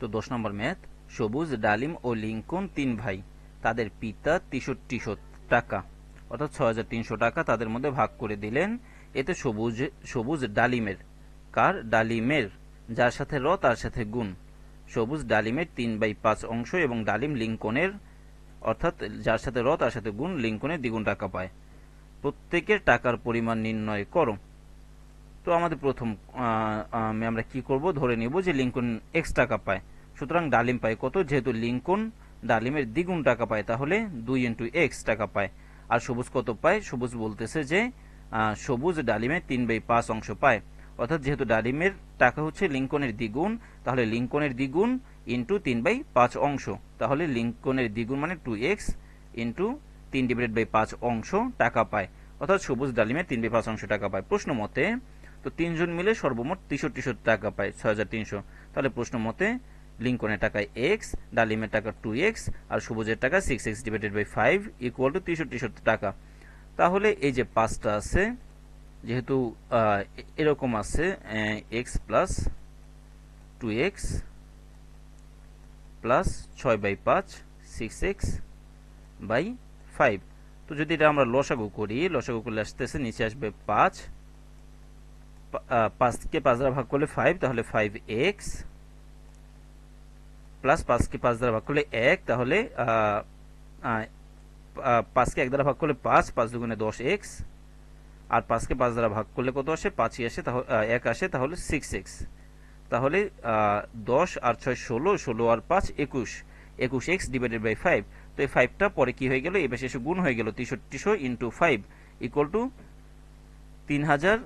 তো দশ নম্বর ম্যাথ সবুজ, ডালিম ও লিঙ্কন তিন ভাই। তাদের পিতা তেষট্টি টাকা, অর্থাৎ তিনশো টাকা তাদের মধ্যে ভাগ করে দিলেন। এতে সবুজ সবুজ ডালিমের, কার ডালিমের, যার সাথে র, তার সাথে গুণ। সবুজ ডালিমের তিন বাই পাঁচ অংশ এবং ডালিম লিঙ্কনের, অর্থাৎ যার সাথে র, তার সাথে গুণ, লিঙ্কনের দ্বিগুণ টাকা পায়। প্রত্যেকের টাকার পরিমাণ নির্ণয় করো। তো আমাদের প্রথম আমরা কি করব? ধরে নিব যে লিঙ্কন এক্স টাকা পায়। সুতরাং ডালিম পায় কত? যেহেতু লিঙ্কন ডালিমের দ্বিগুণ টাকা পায়, তাহলে দুই ইন্টু এক্স টাকা পায়। আর সবুজ কত পায়? সবুজ বলতেছে যে সবুজ ডালিমের তিন বাই পাঁচ অংশ পায়। অর্থাৎ যেহেতু ডালিমের টাকা হচ্ছে লিঙ্কনের দ্বিগুণ, তাহলে লিঙ্কনের দ্বিগুণ ইন্টু তিন বাই পাঁচ অংশ। তাহলে লিঙ্কনের দ্বিগুণ মানে টু এক্স ইন্টু তিন ডিভাইডেড বাই পাঁচ অংশ টাকা পায়। অর্থাৎ সবুজ ডালিমের তিন বাই পাঁচ অংশ টাকা পায়। প্রশ্ন মতে তো তিনজন মিলে সর্বমোট তেষট্টি টাকা পায় ছয় হাজার তিনশো। তাহলে প্রশ্ন মতে, লিঙ্কনের টাকায় এক্স ডালিমের টাকা টু এক্স আর সবুজের টাকা six x divided by five equal to তেষট্টি টাকা। তাহলে এই যে পাঁচটা আছে, যেহেতু এরকম আছে x plus two x plus ছয় বাই পাঁচ সিক্স এক্স বাই ফাইভ তো যদি এটা আমরা লসাগু করি, লসাগু করলে আসতেছে, নিচে আসবে পাঁচ পাঁচকে পাঁচ দ্বারা ভাগ করলে ফাইভ তাহলে ফাইভ এক্স প্লাস পাঁচকে পাঁচ দ্বারা ভাগ করলে এক, তাহলে পাঁচকে এক দ্বারা ভাগ করলে পাঁচ পাঁচ দুগুণে দশ এক্স আর পাঁচকে পাঁচ দ্বারা ভাগ করলে কত আসে? পাঁচই আসে, তাহলে এক আসে, তাহলে সিক্স এক্স তাহলে দশ আর ছয় ষোলো ষোলো আর পাঁচ একুশ। একুশ এক্স ডিভাইডেড বাই ফাইভ তো এই ফাইভটা পরে কি হয়ে গেল? এবার শেষে গুণ হয়ে গেল তেষট্টিশো ইন্টু ফাইভ ইকুয়াল টু তিন হাজার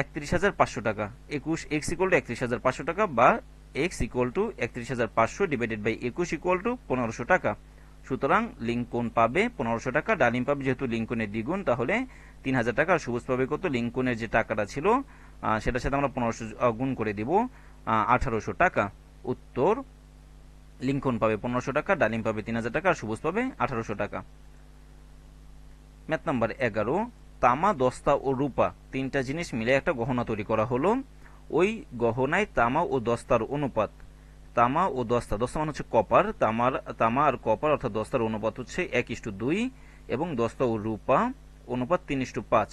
একত্রিশ হাজার পাঁচশো টাকা। একুশ এক্স ইকুয়াল টু একত্রিশ হাজার পাঁচশো টাকা বা এক্স ইকুয়াল টু একত্রিশ হাজার পাঁচশো ডিভাইডেড বাই একুশ ইকুয়াল টু পনেরোশো টাকা। সুতরাং লিঙ্কন পাবে পনেরোশো টাকা, ডালিম পাবে যেহেতু লিঙ্কনের দ্বিগুণ, তাহলে তিন হাজার টাকা। আর সবুজ পাবে কত? লিঙ্কনের যে টাকাটা ছিল সেটার সাথে আমরা পনেরোশো গুণ করে দিব আঠারোশো টাকা। উত্তর, লিঙ্কন পাবে পনেরোশো টাকা, ডালিম পাবে তিন হাজার টাকা, আর সবুজ পাবে আঠারোশো টাকা। ম্যাথ নাম্বার এগারো তামা, দস্তা ও রূপা তিনটা জিনিস মিলে একটা গহনা তৈরি করা হলো। ওই গহনায় তামা ও দস্তার অনুপাত। তামা ও দস্তা দস্তা মানে হচ্ছে কপার, তামার, তামা আর কপার অর্থাৎ দস্তার অনুপাত হচ্ছে এক ইস্টু দুই এবং দস্তা ও রূপা অনুপাত তিন ইস্টু পাঁচ।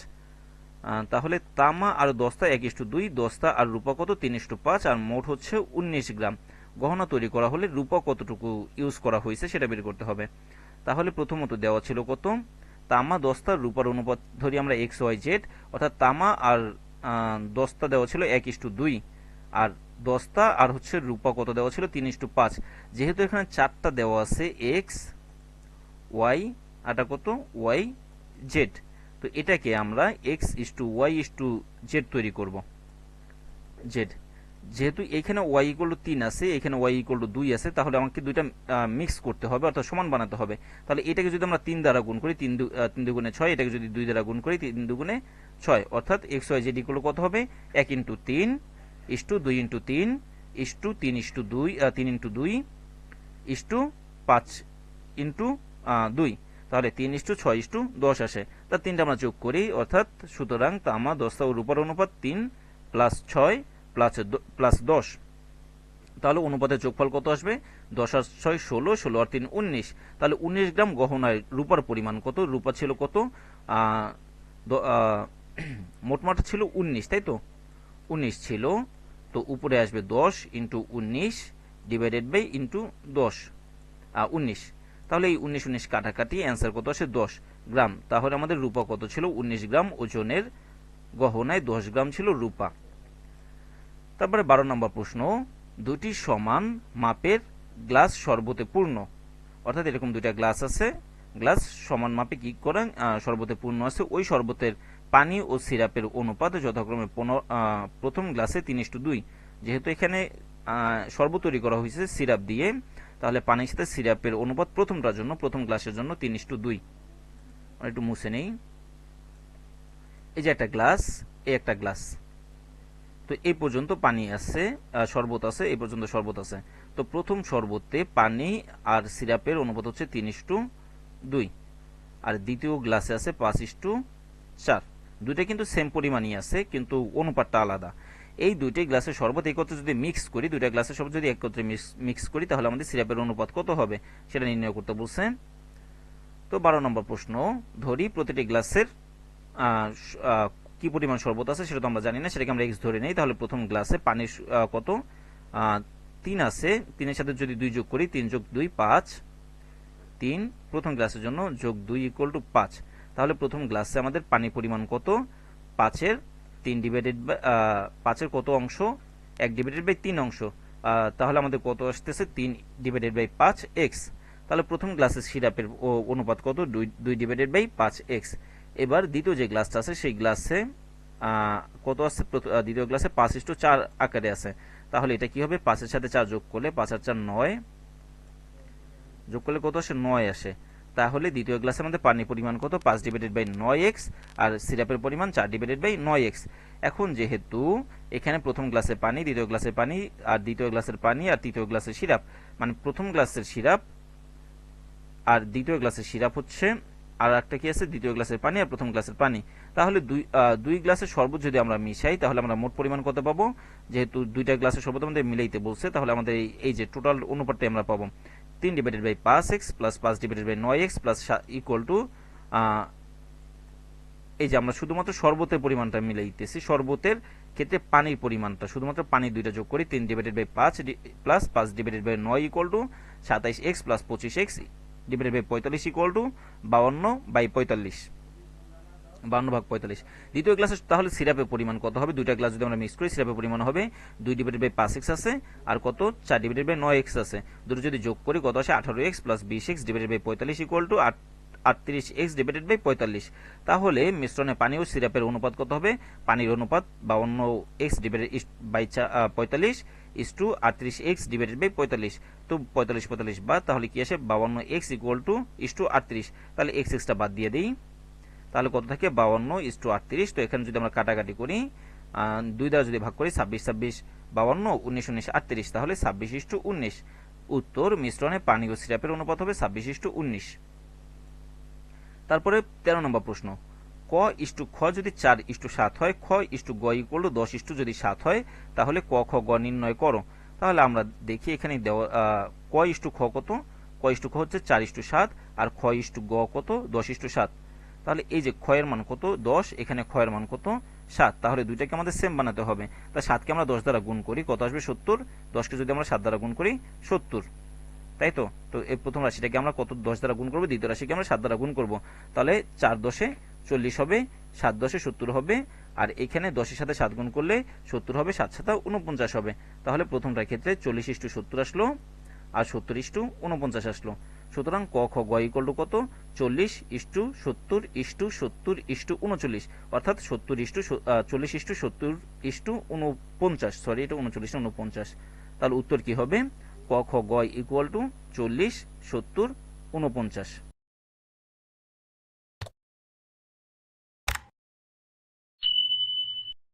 তাহলে তামা আর দস্তা এক ইস্টু দুই, দস্তা আর রূপা কত? তিন ইস্টু পাঁচ আর মোট হচ্ছে উনিশ গ্রাম। গহনা তৈরি করা হলে রূপা কতটুকু ইউজ করা হয়েছে সেটা বের করতে হবে। তাহলে প্রথমত দেওয়া ছিল কত? তামা দস্তা রূপার অনুপাত ধরি আমরা এক্স ওয়াই জেড অর্থাৎ তামা আর দস্তা দেওয়া ছিল এক ইস্টু দুই। আর দস্তা আর হচ্ছে রূপা কত দেওয়া ছিল? তিন ইস্টু পাঁচ। যেহেতু এখানে চারটা দেওয়া আছে এক্স ওয়াই আটা কত? ওয়াই জেড তো এটাকে আমরা x is to y is to z তৈরি করব। জেড যেহেতু এখানে ওয়াই ইকুয়াল টু তিন আছে, এখানে ওয়াই ইকুয়াল টু দুই আছে, তাহলে আমাকে দুইটা মিক্স করতে হবে, অর্থাৎ সমান বানাতে হবে। তাহলে এটাকে যদি আমরা তিন দ্বারা গুণ করি, তিন দু- তিন দুগুণে ছয়, এটাকে যদি দুই দ্বারা গুণ করি, তিন দুগুণে ছয়, অর্থাৎ এক্স ওয়াই জেড ইকুয়াল কত হবে? এক ইন্টু তিন ইস টু দুই ইন্টু তিন ইস টু তিন ইস টু দুই তিন ইন্টু দুই ইস টু পাঁচ ইন্টু দুই। তাহলে তিন ইস টু ছয় ইস টু দশ আসে। তা তিনটা আমরা যোগ করি, অর্থাৎ সুতরাং তামা দশটা রূপার অনুপাত তিন প্লাস ছয় প্লাস দশ। তাহলে অনুপাতের যোগফল কত আসবে? দশ আর ছয় ষোলো ষোলো আর তিন উনিশ। তাহলে উনিশ গ্রাম গহনায় রূপার পরিমাণ কত? রূপা ছিল কত? মোটমাট ছিল উনিশ, তাই তো? উনিশ ছিল। তো উপরে আসবে দশ ইন্টু উনিশ ডিভাইডেড বাই ইন্টু দশ। উনিশ। তাহলে এই উনিশ উনিশ কাটাকাটি অ্যান্সার কত আসে? দশ গ্রাম। তাহলে আমাদের রূপা কত ছিল? উনিশ গ্রাম ওজনের গহনায় দশ গ্রাম ছিল রূপা। তারপরে বারো নম্বর প্রশ্ন দুটি সমান মাপের গ্লাস শরবতে পূর্ণ। অর্থাৎ এরকম দুইটা গ্লাস আছে গ্লাস সমান মাপে কি করে আহ, শরবতে পূর্ণ আছে? ওই শরবতের পানি ও সিরাপের অনুপাত যথাক্রমে প্রথম গ্লাসে তিন ইস্টু দুই। যেহেতু এখানে শরবত তৈরি করা হয়েছে সিরাপ দিয়ে তাহলে পানির সাথে সিরাপের অনুপাত প্রথমটার জন্য প্রথম গ্লাসের জন্য তিন ইস্টু দুই। একটু মুছে নেই। এই যে একটা গ্লাস এই একটা গ্লাস। তো এই পর্যন্ত পানি আছে শরবত আছে এই পর্যন্ত শরবত আছে। তো প্রথম শরবতে পানি আর সিরাপের অনুপাত হচ্ছে তিন ইস্টু দুই। আর দ্বিতীয় গ্লাসে আছে পাঁচ ইস্টু চার। দুইটা কিন্তু সেম পরিমাণই আছে, কিন্তু অনুপাতটা আলাদা। এই দুইটি গ্লাসের শরবত একত্রে যদি মিক্স করি, দুইটা গ্লাসের শরবত যদি একত্রে মিক্স করি, তাহলে আমাদের সিরাপের অনুপাত কত হবে? সেটা নির্ণয় করতে বলছেন। তো বারো নম্বর প্রশ্ন, ধরি প্রতিটি গ্লাসের কি পরিমাণ শরবত আছে সেটা তো আমরা জানি না, সেটাকে আমরা এক্স ধরে নেই। তাহলে প্রথম গ্লাসে পানির কত? তিন আছে। তিনের সাথে যদি দুই যোগ করি, তিন যোগ দুই, পাঁচ। তিন। প্রথম গ্লাসের জন্য যোগ দুই ইকুয়াল টু পাঁচ। তাহলে প্রথম গ্লাসে আমাদের পানি পরিমাণ কত? পাঁচের। তিন ডিভাইডেড বাই পাঁচের কত অংশ? এক ডিভাইডেড বাই তিন অংশ। তাহলে আমাদের কত আসতেছে? তিন ডিভাইডেড বাই পাঁচ এক্স তাহলে প্রথম গ্লাসের সিরাপের অনুপাত কত? দুই দুই ডিভাইডেড বাই পাঁচ এক্স এবার দ্বিতীয় যে গ্লাসটা আছে, সেই গ্লাসে কত আছে? দ্বিতীয় গ্লাসে পাঁচ ইস্টু চার আকারে আছে। তাহলে এটা কি হবে? পাঁচের সাথে চার যোগ করলে পাঁচ আর চার নয়। যোগ করলে কত আসে? নয় আসে। তাহলে দ্বিতীয় গ্লাসের মধ্যে পানির পরিমাণ কত? পাঁচ ডিভাইডেড বাই নয় এক্স আর সিরাপের পরিমাণ চার ডিভাইডেড বাই নয় এক্স এখন যেহেতু এখানে প্রথম গ্লাসের পানি, দ্বিতীয় গ্লাসের পানি, আর দ্বিতীয় গ্লাসের পানি, আর তৃতীয় গ্লাসের সিরাপ। মানে প্রথম গ্লাসের সিরাপ, আর দ্বিতীয় গ্লাসের সিরাপ হচ্ছে আর একটা কি আছে? দ্বিতীয় গ্লাসের পানি আর প্রথম গ্লাসের পানি। তাহলে দুই দুই গ্লাসের শরবত যদি আমরা মিশাই, তাহলে আমরা মোট পরিমাণ কত পাবো? যেহেতু দুইটা গ্লাসের শরবত আমাদের মিলাইতে বলছে, তাহলে আমাদের এই যে টোটাল অনুপাতটা আমরা পাবো। তিন ডিভাইডেড বাই পাঁচ এক্স প্লাস পাঁচ ডিভাইডেড বাই নয় এক্স প্লাস ইকুয়াল টু এই যে আমরা শুধুমাত্র শরবতের পরিমাণটা মিলাইতেছি, শরবতের ক্ষেত্রে পানির পরিমাণটা। শুধুমাত্র পানি দুইটা যোগ করি তিন ডিভাইডেড বাই পাঁচ প্লাস পাঁচ ডিভাইডেড বাই নয় ইকুয়াল টু সাতাইশ এক্স প্লাস পঁচিশ এক্স ডিভাইডেড বাই পঁয়তাল্লিশ ইকুয়াল টু বাউন্ন বাই পঁয়তাল্লিশ। বাউন্ন ভাগ পঁয়তাল্লিশ। দ্বিতীয় গ্লাসে তাহলে সিরাপের পরিমাণ কত হবে? দুইটা গ্লাস যদি আমরা মিক্স করি, সিরাপের পরিমাণ হবে দুই ডিভাইডেড বাই পাঁচ এক্স আছে, আর কত? চার ডিভাইডেড বাই নয় এক্স আছে। দুটো যদি যোগ করি, কত আসে? আঠারো এক্স প্লাস বিশ এক্স ডিভাইডেড বাই পঁয়তাল্লিশ ইকুয়াল টু আট আটত্রিশ এক্স ডিভাইডেড বাই পঁয়তাল্লিশ। তাহলে মিশ্রণে পানি ও সিরাপের অনুপাত কত হবে? পানির অনুপাত বাউন্ন এক্স ডিভাইডেড বাই পঁয়তাল্লিশ ইস টু আটত্রিশ এক্স ডিভাইডেড বাই পঁয়তাল্লিশ। তো পঁয়তাল্লিশ পঁয়তাল্লিশ বাদ তাহলে কি আসে? বাউন্ন x equal to is to আটত্রিশ। তাহলে এক্স এক্সটা বাদ দিয়ে দিই। তাহলে কত থাকে? বাউন্ন ইস টু আটত্রিশ। তো এখানে যদি আমরা কাটাকাটি করি দুই দ্বারা যদি ভাগ করি, ছাব্বিশ ছাব্বিশ। বাউন্ন উনিশ উনিশ, আটত্রিশ। তাহলে ছাব্বিশ ইস টু উনিশ। উত্তর, মিশ্রণে পানি ও সিরাপের অনুপাত হবে ছাব্বিশ ইস টু উনিশ। তারপরে তেরো নম্বর প্রশ্ন। ক ইস্টু খ যদি চার ইস্টু সাত হয়, খ ইস্টু গ ইকুয়াল টু দশ ইস্টু যদি সাত হয়, তাহলে ক খ গ নির্ণয় করো। তাহলে আমরা দেখি এখানে দেওয়া ক ইস্টু খ কত? ক ইস্টু খ হচ্ছে চার ইস্টু সাত, আর খ ইস্টু গ কত? দশ ইস্টু সাত। তাহলে এই যে ক্ষয়ের মান কত? দশ, এখানে ক্ষয়ের মান কত? সাত। তাহলে দুইটাকে আমাদের সেম বানাতে হবে। তা সাতকে আমরা দশ দ্বারা গুণ করি, কত আসবে সত্তর? দশকে যদি আমরা সাত দ্বারা গুণ করি, সত্তর। তাই তো? তো এই প্রথম রাশিটাকে আমরা কত? দশ দ্বারা গুণ করব, দ্বিতীয় রাশিকে আমরা সাত দ্বারা গুণ করব। তাহলে চার দশে চল্লিশ হবে, সাত দশে সত্তর হবে, আর এখানে দশের সাথে সাত গুণ করলে সত্তর হবে, সাত সাথে উনপঞ্চাশ হবে। তাহলে প্রথমটার ক্ষেত্রে চল্লিশ ইস্টু সত্তর আসলো, আর সত্তর ইস্টু উনপঞ্চাশ আসলো। সুতরাং ক, খ, গ ইকল টু কত? চল্লিশ ইস্টু সত্তর ইস্টু সত্তর ইস্টু উনচল্লিশ অর্থাৎ সত্তর ইস্টু চল্লিশ ইস্টু সত্তর ইস্টু উনপঞ্চাশ সরি, এটা উনচল্লিশ উনপঞ্চাশ তাহলে উত্তর কি হবে? ক খ গ ইকুয়াল টু চল্লিশ সত্তর উনপঞ্চাশ